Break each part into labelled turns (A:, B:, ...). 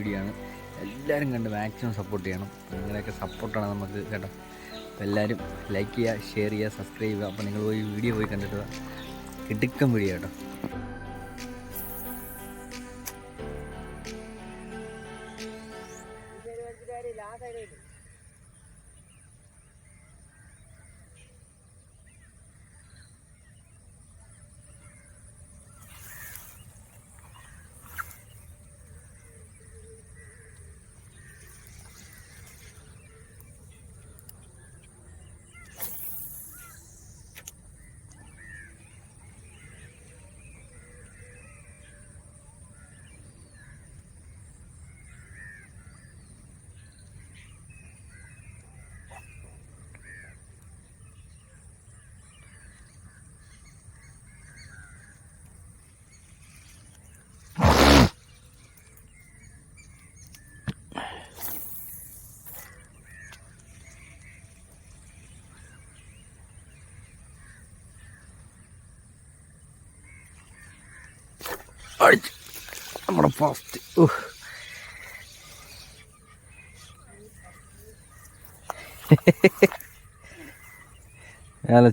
A: Video ആണ് എല്ലാവരും കണ്ട് മാക്സിമം സപ്പോർട്ട് ചെയ്യണം. നിങ്ങളുടെയൊക്കെ സപ്പോർട്ടാണ് നമുക്ക് കേട്ടോ. അപ്പോൾ എല്ലാവരും ലൈക്ക് ചെയ്യുക ഷെയർ ചെയ്യുക സബ്സ്ക്രൈബ് ചെയ്യുക. അപ്പോൾ നിങ്ങൾ പോയി വീഡിയോ പോയി കണ്ടിട്ട്. കിടുക്കം വീഡിയോ കേട്ടോ. അടിച്ച്. നമ്മുടെ ഫസ്റ്റ്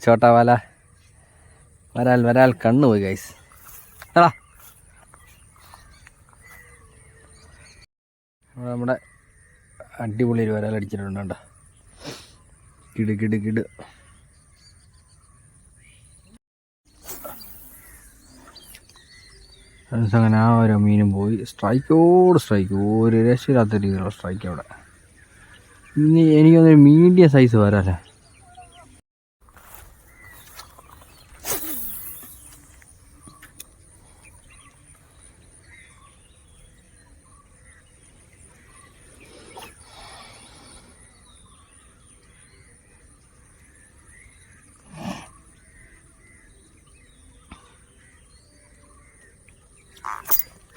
A: ചോട്ടാ വാല. വരാൽ വരാൽ കണ്ണു പോയി ഗൈസ് എടാ. നമ്മുടെ അടിപൊളി ഒരു വരാൽ അടിച്ചിട്ടുണ്ട് കേട്ടോ കിട് കിട് കിട്. ഫ്രണ്ട്സ് അങ്ങനെ ആ ഒരു മീനും പോയി. സ്ട്രൈക്കോട് സ്ട്രൈക്ക്. ഒരു രക്ഷയില്ലാത്ത രീതിയിലുള്ള സ്ട്രൈക്ക് അവിടെ. ഇനി എനിക്കൊന്നൊരു മീഡിയം സൈസ് വരാല്ലേ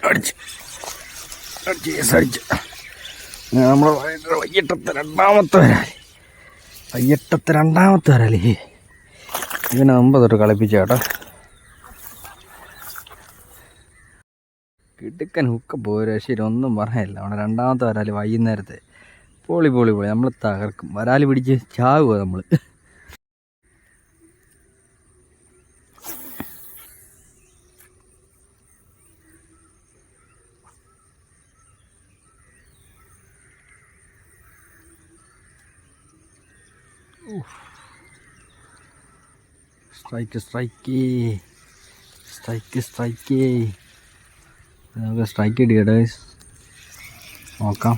A: അടിച്ച്. വൈകിട്ടത്തെ രണ്ടാമത്തെ വരാലി വൈകിട്ടത്തെ രണ്ടാമത്തെ വരാലി ഇതിനെ മുമ്പ് തൊട്ട് കളിപ്പിച്ച കേട്ടോ. കിടുക്കൻ ഹുക്ക പോരാ ശരി ഒന്നും പറയാനില്ല. അവിടെ രണ്ടാമത്തെ വരാലി വൈകുന്നേരത്തെ. പോളി പോളി പോളി. നമ്മൾ തകർക്കും. വരാലി പിടിച്ച് ചാവുക നമ്മൾ സ്ട്രൈക്ക് സ്ട്രൈക്ക് സ്ട്രൈക്ക് സ്ട്രൈക്ക് നമുക്ക് സ്ട്രൈക്ക് ഇടിക്കട്ടെ നോക്കാം.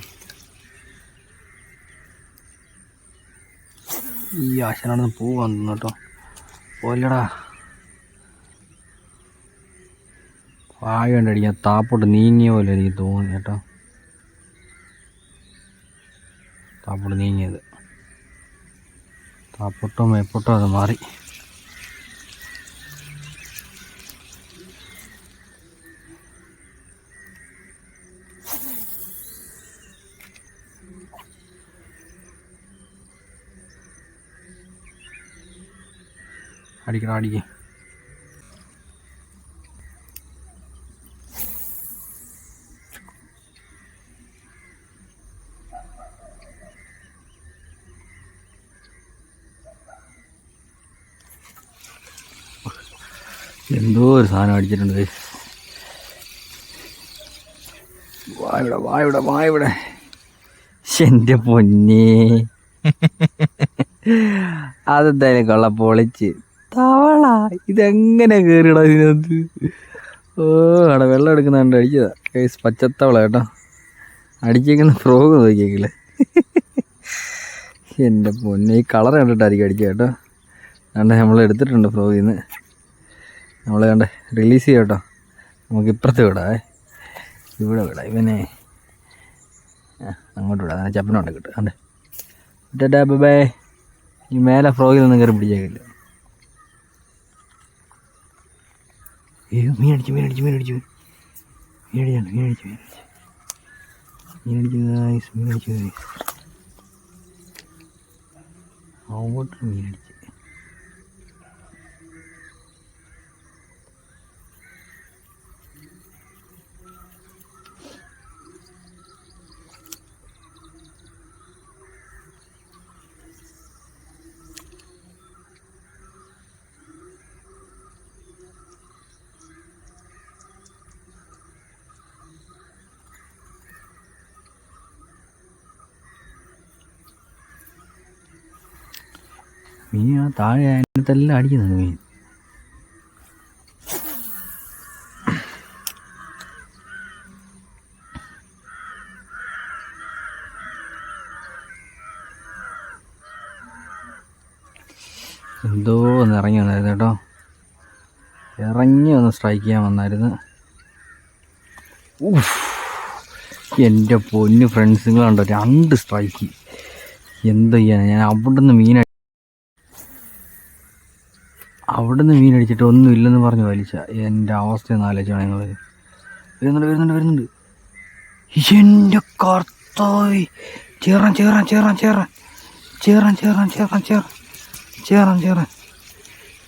A: ഈ ആശനാണെന്ന് പോവാൻ തോന്നുന്നു കേട്ടോ. പോലടാ വായ കണ്ടടിക്കാൻ താപ്പോട്ട് നീങ്ങിയ പോലെ എനിക്ക് തോന്നി കേട്ടോ. താപ്പോട്ട് നീങ്ങിയത്. താപ്പൊട്ടോ മേപ്പൊട്ടോ അത് മാറി. അടിക്കണം അടിക്കേ. എന്തോ ഒരു സാധനം അടിച്ചിട്ടുണ്ട് വായുടെ വായുടെ ഇവിടെ വാ ഇവിടെ വാ ഇവിടെ ശ്ശെ, എന്റെ പൊന്നേ. അതെന്തായാലും കൊള്ള പൊളിച്ച് ഇതെങ്ങനെ കയറിടാ ഇതിനകത്ത്? ഓ അവിടെ വെള്ളം എടുക്കുന്നുണ്ട് അടിച്ചതാ. കേസ് പച്ചത്തവള കേട്ടോ. അടിച്ചേക്കുന്ന ഫ്രോഗ് നോക്കിയേക്കില്ലേ? എന്റെ പൊന്നെ ഈ കളർ കണ്ടിട്ടായിരിക്കും അടിച്ചത് കേട്ടോ. കണ്ടേ നമ്മൾ എടുത്തിട്ടുണ്ട് ഫ്രോഗിൽ നിന്ന് നമ്മൾ കണ്ട റിലീസ് ചെയ്യാം കേട്ടോ. നമുക്ക് ഇപ്പുറത്ത് വിടാവേ ഇവിടെ വിടാം ഇവനെ. അങ്ങോട്ട് വിടാം അങ്ങനെ ചപ്പനുണ്ട് കിട്ടും കണ്ടേ? ബൈ ഈ മേലെ ഫ്രോഗിൽ നിന്ന് കയറി പിടിച്ചേക്കില്ല. ഏ മീൻ അടിച്ചു മീൻ അടിച്ചു മീൻ അടിച്ചു മീൻ അടിച്ചാണ് മീൻ അടിച്ചു മീൻ അടിച്ചു മീൻ അടിച്ചു മീൻ അടിച്ചു അങ്ങോട്ട് മീൻ അടിച്ചു മീൻ ആ താഴെ അതിനകത്തെല്ലാം അടിക്കുന്നുണ്ട് മീൻ. എന്തോ ഒന്ന് ഇറങ്ങി വന്നായിരുന്നു കേട്ടോ. ഇറങ്ങി ഒന്ന് സ്ട്രൈക്ക് ചെയ്യാൻ വന്നായിരുന്നു. എന്റെ പൊന്ന് ഫ്രണ്ട്സുകളുണ്ടോ രണ്ട് സ്ട്രൈക്ക് എന്ത് ചെയ്യാനാണ് ഞാൻ അവിടുന്ന് മീൻ അടി- അവിടുന്ന് മീനടിച്ചിട്ട് ഒന്നും ഇല്ലെന്ന് പറഞ്ഞ് വലിച്ച. എന്റെ അവസ്ഥ ഒന്ന് ആലോചിച്ചാണ് ഞങ്ങൾ വരുന്നുണ്ട് വരുന്നുണ്ട് വരുന്നുണ്ട്. എന്റെ കർത്തായി ചേറാൻ ചേറാൻ ചേറാൻ ചേറാൻ. ചേറാൻ ചേറാൻ ചേറാൻ ചേറാൻ. ചേറാൻ ചേറാൻ.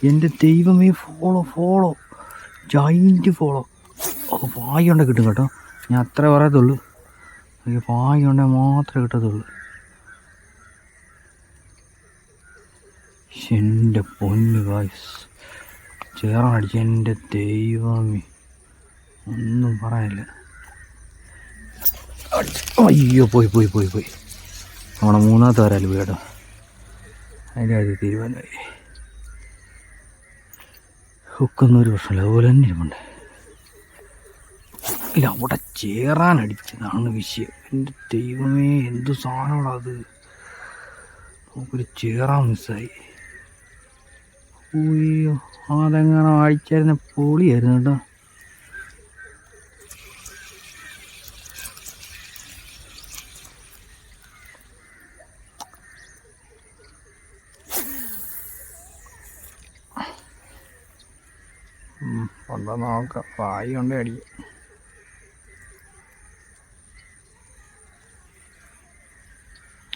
A: എന്റെ ദൈവമേ ഫോളോ ഫോളോ ജൈന്റ് ഫോളോ ഓ ഭാഗ്യം കൊണ്ടേ കിട്ടും കേട്ടോ. ഞാൻ അത്രേ പറയത്തുള്ളൂ. എനിക്ക് കൊണ്ടേ ഉണ്ടെ മാത്രമേ കിട്ടത്തുള്ളൂ. എന്റെ പൊന്ന് കായ്സ് ചേറാൻ അടിച്ച എന്റെ ദൈവമേ. ഒന്നും പറയാനില്ല അയ്യോ പോയി പോയി പോയി പോയി. നമ്മുടെ മൂന്നാമത്തെ വരാൽ വീടോ അതിന്റെ അത് തീരുമാനമായി ഹുക്കൊന്നും ഒരു പ്രശ്നമില്ല. അതുപോലെ തന്നെ ഇരിപ്പുണ്ട്. ഇല്ല അവിടെ ചേറാൻ അടിപ്പിച്ചതാണ് വിഷയം. എന്റെ ദൈവമേ എന്ത് സാധനമാണ് അത്? നമുക്കൊരു ചേറാൻ മിസ്സായി അയ്യോ അതെങ്ങനെ വായിച്ചായിരുന്ന പൊളിയായിരുന്നു കേട്ടോ. കൊണ്ടാ നോക്കാം. വായി കൊണ്ട് അടിക്കും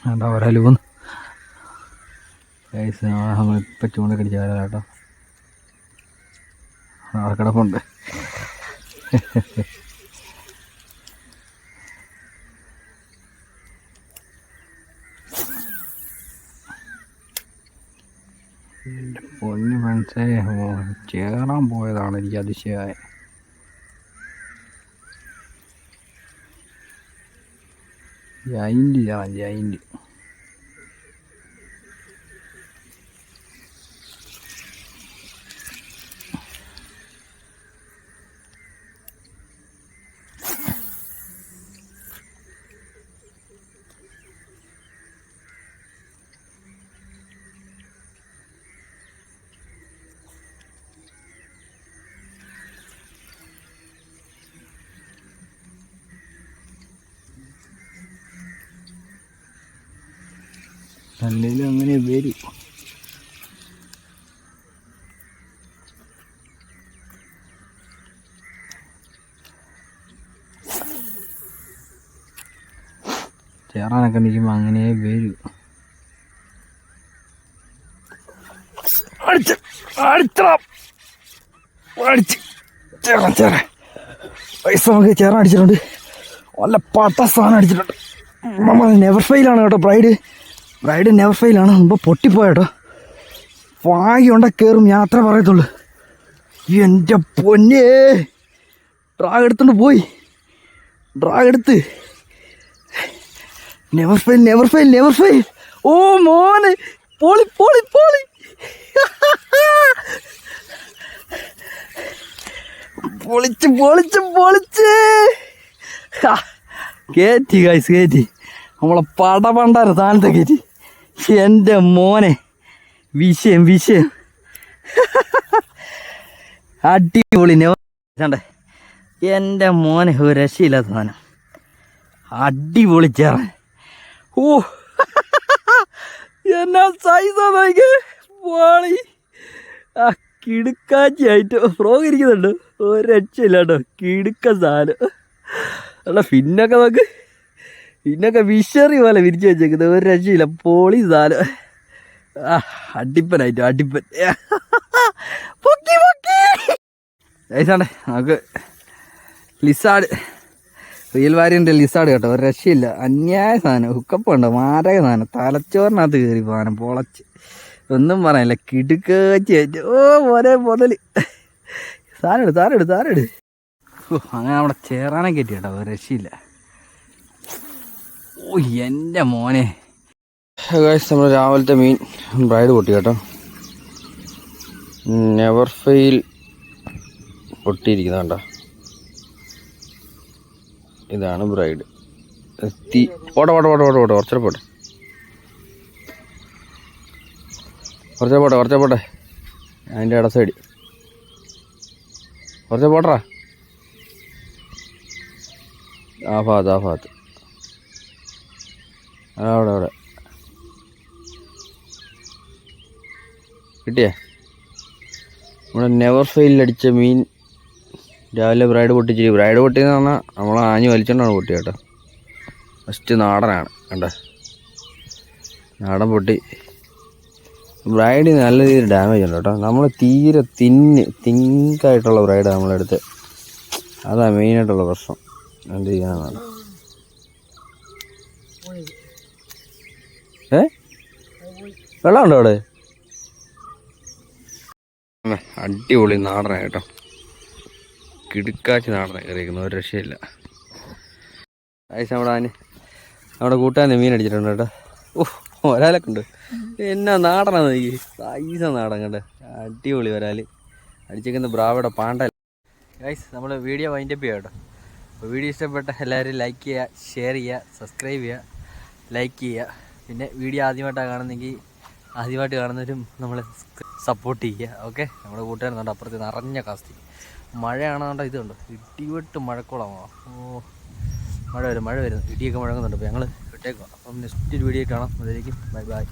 A: എന്താ പോന്ന് നമ്മളിപ്പോൾ ചൂണ്ടക്കടിച്ച് വരാം കേട്ടോ ആൾക്കിടപ്പുണ്ട് പൊന്നു മനസ്സേ ചേറാൻ പോയതാണ് എനിക്ക് അതിശയമായി ജൈന്റ് ചേറാം ജൈന്റ് അല്ലെങ്കിൽ അങ്ങനെ വരും. ചേറാനൊക്കെ നിൽക്കുമ്പോൾ അങ്ങനെ വരും. പൈസ നമുക്ക് ചേറാൻ അടിച്ചിട്ടുണ്ട്. വല്ല പട്ട സാധനം അടിച്ചിട്ടുണ്ട്. നമ്മൾ നെവർ ഫെയിലാണ് കേട്ടോ ബ്രൈഡ് ബ്രൈഡ് നെവർ ഫെയിലാണ് മുമ്പ് പൊട്ടിപ്പോയട്ടോ ഭാഗ്യമുണ്ട കയറും അത്ര പറയത്തുള്ളൂ. എന്റെ പൊന്നേ. ഡ്രാഗ് എടുത്തോണ്ട് പോയി. ഡ്രാഗ് എടുത്ത്. Never fail never fail never fail ഓ മോനെ. പോളി പോളി പോളി. പൊളിച്ച് പൊളിച്ച് പൊളിച്ച്. കയറ്റി കായ്സ് കയറ്റി നമ്മളെ പട താനത്തെ കയറ്റി എന്റെ മോനെ. വിഷയം വിഷയം. അടിപൊളി നോട്ടെ എന്റെ മോനെ ഒരു രക്ഷയില്ലാത്ത സാധനം. അടിപൊളി ചേർന്ന് ഓ. എന്നാ സൈസാ പോളി ആ കിടുക്കാച്ചിയായിട്ട്. ഫ്രോഗ് ഇരിക്കുന്നുണ്ട്. ഒരു രക്ഷയില്ല കേട്ടോ കിടുക്ക സാധനം. അല്ല പിന്നൊക്കെ നോക്ക്. പിന്നൊക്കെ വിഷറി പോലെ വിരിച്ചു വെച്ചേക്കുന്നത് ഒരു രക്ഷയില്ല. പൊളി സാധനം. ആ അടിപ്പനായിട്ട് അടിപ്പൻ. പൊക്കി നമുക്ക് ലിസാഡ്. റിയൽ വാരിയന്റെ ലിസാഡ് കേട്ടോ. ഒരു രക്ഷയില്ല. അന്യായ സാധനം. ഹുക്കപ്പ് ഉണ്ടോ മാരക സാധനം. തലച്ചോറിനകത്ത് കയറി സാധനം. പൊളച്ച്. ഒന്നും പറയാനില്ല. കിടുക്കാച്ചി ഓ മോനെ മുതൽ സാരെടു സാരെടു സാരെടു അങ്ങനെ അവിടെ ചേറാനെ കയറ്റി കേട്ടോ. ഒരു രക്ഷയില്ല. ഓ എന്റെ മോനെ. നമ്മൾ രാവിലത്തെ മീൻ ബ്രൈഡ് പൊട്ടി കേട്ടോ. നെവർ ഫെയിൽ പൊട്ടിയിരിക്കുന്ന കണ്ടോ? ഇതാണ് ബ്രൈഡ് തീ ഓട ഓട ഓട ഓട ഓട കുറച്ചേ പോട്ടെ. കുറച്ചേ പോട്ടെ കുറച്ചേ പോട്ടെ. അതിന്റെ ഇട സൈഡ് കുറച്ചേ പോട്ടറാ ആ ഭാഗത്ത് ആ ഭാഗത്ത്. അവിടെ അവിടെ. കിട്ടിയേ? നമ്മുടെ നെവർ ഫെയിലടിച്ച മീൻ രാവിലെ ബ്രൈഡ് പൊട്ടിച്ചിരി ബ്രൈഡ് പൊട്ടിയെന്ന് പറഞ്ഞാൽ നമ്മൾ ആഞ്ഞ് വലിച്ചോണ്ടാണ് പൊട്ടി കേട്ടോ. ഫസ്റ്റ് നാടനാണ് കണ്ടോ? നാടൻ പൊട്ടി. ബ്രൈഡ് നല്ല രീതിയിൽ ഡാമേജ് ഉണ്ട് കേട്ടോ. നമ്മൾ തീരെ തിന്ന് തിങ്കായിട്ടുള്ള ബ്രൈഡ് നമ്മളെടുത്ത് അതാണ് മെയിനായിട്ടുള്ള പ്രശ്നം. എന്ത് ചെയ്യാനാണ് ഏ? വെള്ളമുണ്ടോ അവിടെ? അടിപൊളി നാടനാണ് കേട്ടോ. കിടുക്കാച്ചി നാടനാണ് കറിയിക്കുന്നത് ഒരു രക്ഷയില്ല. ആയിഷ നമ്മുടെ ആന് നമ്മുടെ കൂട്ടാന് മീൻ അടിച്ചിട്ടുണ്ട് കേട്ടോ. ഓഹ് ഒരാളൊക്കെ ഉണ്ട്. എന്നാ നാടനാണ് ഈ സൈസ നാടൻ കണ്ടേ? അടിപൊളി വരാൽ അടിച്ചേക്കുന്ന ബ്രാവയുടെ പാണ്ട ഗൈസ് നമ്മൾ വീഡിയോ വൈൻഡപ്പ് ചെയ്യാം കേട്ടോ. അപ്പോൾ വീഡിയോ ഇഷ്ടപ്പെട്ട എല്ലാവരും ലൈക്ക് ചെയ്യുക ഷെയർ ചെയ്യുക സബ്സ്ക്രൈബ് ചെയ്യുക ലൈക്ക് ചെയ്യുക. പിന്നെ വീഡിയോ ആദ്യമായിട്ടാണ് കാണുന്നെങ്കിൽ ആദ്യമായിട്ട് കാണുന്നവരും നമ്മളെ സപ്പോർട്ട് ചെയ്യുക ഓക്കെ നമ്മുടെ കൂട്ടുകാരുന്നുണ്ട് അപ്പുറത്ത് നിറഞ്ഞ കാസ്തി മഴയാണെന്നുണ്ടോ ഇതുണ്ട്? ഇടിവെട്ട് മഴക്കോളമാണ് ഓ മഴ വരും മഴ വരുന്നു ഇടിയൊക്കെ മുഴങ്ങുന്നുണ്ട്. അപ്പോൾ ഞങ്ങൾ വിട്ടേക്കുക അപ്പം നെക്സ്റ്റ് ഒരു വീഡിയോ കാണാം. അതിലേക്ക് ബൈ ബൈ